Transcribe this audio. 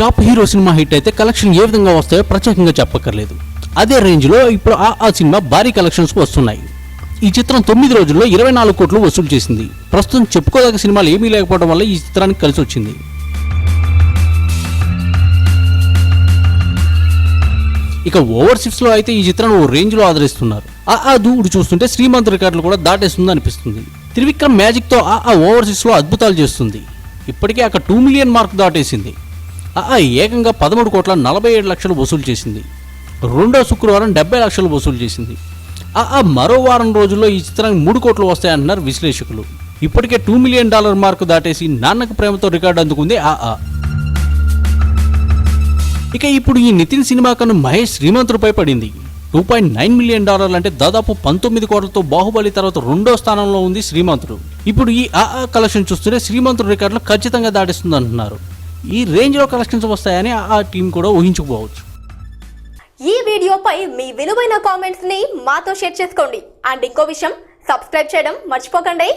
Top hero cinema hit అయితే collection ఏ విధంగా వస్తాయో ప్రత్యేకంగా చెప్పక్కర్లేదు. అదే రేంజ్లో ఇప్పుడు ఆ ఆ సినిమా భారీ కలెక్షన్స్ వస్తున్నాయి. ఈ చిత్రం తొమ్మిది రోజుల్లో ఇరవై నాలుగు కోట్లు వసూలు చేసింది. ప్రస్తుతం చెప్పుకోదగ్గ సినిమాలు ఏమీ లేకపోవడం వల్ల ఈ చిత్రానికి కలిసి వచ్చింది. ఇక ఓవర్సీస్లో అయితే ఈ చిత్రాన్ని ఓ రేంజ్లో ఆదరిస్తున్నారు. ఆ ఆ దూడు చూస్తుంటే శ్రీమంత్ రికార్డులు కూడా దాటేస్తుంది అనిపిస్తుంది. త్రివిక్రమ్ మ్యాజిక్తో ఆ ఆ ఓవర్సీస్లో అద్భుతాలు చేస్తుంది. ఇప్పటికే అక్కడ టూ మిలియన్ మార్క్ దాటేసింది. ఏకంగా పదమూడు కోట్ల నలభై ఏడు లక్షలు వసూలు చేసింది. రెండో శుక్రవారం డెబ్బై లక్షలు వసూలు చేసింది. ఆ ఆ మరో వారం రోజుల్లో ఈ చిత్రానికి మూడు కోట్లు వస్తాయంటున్నారు విశ్లేషకులు. ఇప్పటికే టూ మిలియన్ డాలర్ మార్కు దాటేసి నాన్నకు ప్రేమతో రికార్డు అందుకుంది ఆ ఆ. ఇక ఇప్పుడు ఈ నితిన్ సినిమా కను మహేష్ శ్రీమంతుడిపై పడింది. టూ పాయింట్ నైన్ మిలియన్ డాలర్లు అంటే దాదాపు పంతొమ్మిది కోట్లతో బాహుబలి తర్వాత రెండో స్థానంలో ఉంది శ్రీమంతుడు. ఇప్పుడు ఈ ఆ ఆ కలెక్షన్ చూస్తుంటే శ్రీమంతుడు రికార్డులు ఖచ్చితంగా దాటిస్తుంది అంటున్నారు ఈ రేంజ్లో కలెక్షన్స్ వస్తాయని ఆ టీం కూడా ఊహించుకోవచ్చు ఈ వీడియోపై మీ విలువైన కామెంట్స్ని మాతో షేర్ చేసుకోండి. అండ్ ఇంకో విషయం సబ్స్క్రైబ్ చేయడం మర్చిపోకండి.